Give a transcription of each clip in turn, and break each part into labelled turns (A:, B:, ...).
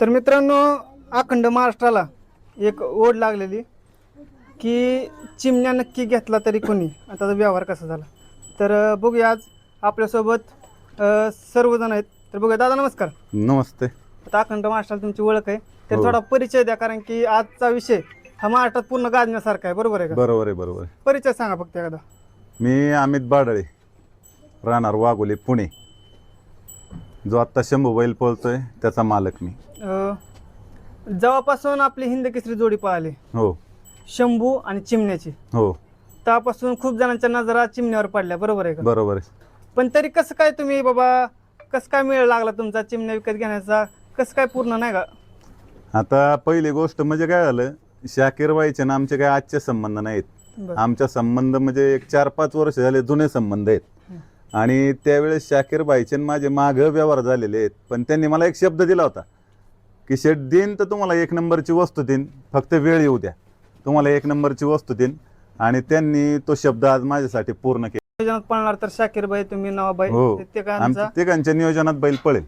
A: तर मित्रांनो अखंड महाराष्ट्राला एक ओढ लागलेली की चिमण्या नक्की घेतला तरी कोणी? आता त्याचा व्यवहार कसा झाला? तर बघूया आज आपल्यासोबत सर्वजण आहेत. तर बघूया दादा नमस्कार.
B: नमस्ते.
A: आता अखंड महाराष्ट्राला तुमची ओळख आहे. तर
B: हो.
A: थोडा परिचय द्या कारण की आजचा विषय हा महाराष्ट्रात पूर्ण गाजण्यासारखा आहे. बरोबर आहे का?
B: बरोबर आहे बरोबर आहे.
A: परिचय सांगा फक्त एखादा
B: मी अमित बाडळे राहणार वाघोली पुणे. जो आत्ता शंभू बैल पळतोय त्याचा मालक मी.
A: अं, जेव्हापासून आपली हिंद केसरी जोडी पाहिली
B: हो.
A: शंभू आणि चिमण्याची.
B: हो.
A: तेव्हापासून खूप जणांच्या नजरा चिमण्यावर पडल्या बरोबर आहे का?
B: बरोबर आहे.
A: पण तरी कसं काय तुम्ही बाबा कसं काय मिळ लागला तुमचा चिमण्या विकत घेण्याचा? कसं काय पूर्ण नाही का?
B: आता पहिली गोष्ट म्हणजे काय झालं शाकीर ना आमचे काय आजचे संबंध नाहीत.
A: बरं.
B: आमचा संबंध म्हणजे एक चार पाच वर्ष झाले जुने संबंध आहेत. आणि त्यावेळेस शाकीर बाईचे आणि माझे माग व्यवहार झालेले आहेत. पण त्यांनी मला एक शब्द दिला होता की शेट देईन तर तुम्हाला एक नंबरची वस्तू देईन फक्त वेळ येऊ द्या. तुम्हाला एक नंबरची वस्तू देईन. आणि त्यांनी तो शब्द आज माझ्यासाठी पूर्ण केला.
A: नियोजनात पळणार तर शाकीरबाई तुम्ही नवाबाई
B: हो. आमच्या तिघांच्या नियोजनात बैल पळेल.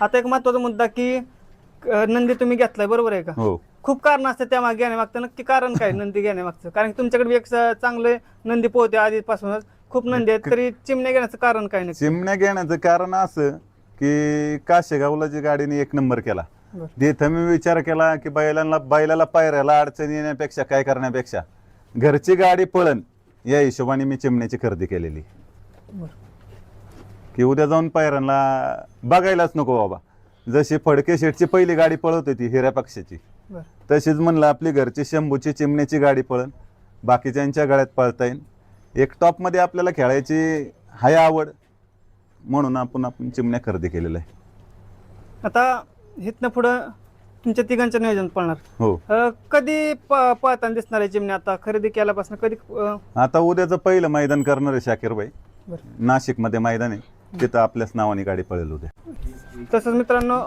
A: आता एक महत्त्वाचा मुद्दा की अं, नंदी तुम्ही घेतलाय बरोबर आहे का?
B: हो.
A: खूप कारण असते त्यामागे घेण्यामागचं. नक्की कारण काय नंदी घेण्यामागचं? कारण की तुमच्याकडे एक स- चांगले नंदी पोहते आधीपासूनच. खूप नंदी आहेत तरी चिमण्या घेण्याचं कारण काय नक्की
B: चिमण्या घेण्याचं कारण असं की काशेगावला जी गाडीने एक नंबर केला. तिथं मी विचार केला की बैलांना बैलाला पायऱ्याला अडचण येण्यापेक्षा काय करण्यापेक्षा घरची गाडी पळण या हिशोबाने मी चिमण्याची खरेदी केलेली. की उद्या जाऊन पायऱ्यांना बघायलाच नको बाबा जशी फडके शेटची पहिली गाडी पळत होती हिऱ्या पक्षाची. तशीच म्हणलं आपली घरची शंभूची चिमण्याची गाडी पळण बाकीच्यांच्या गाड्यात पळता येईल एक टॉपमध्ये आपल्याला खेळायची हाय आवड म्हणून आपण आपण चिमण्या खरेदी केलेलं आहे.
A: आता इथनं पुढं तुमच्या तिघांच्या नियोजन पळणार.
B: हो.
A: अं, कधी प- पळताना दिसणार आहे चिमण्या आता? खरेदी केल्यापासून कधी अं,
B: आता उद्याचं पहिलं मैदान करणार आहे शाकीरबाई
A: बरं.
B: नाशिकमध्ये मैदान आहे. तिथं आपल्याच नावाने गाडी पळेल उद्या.
A: तसंच मित्रांनो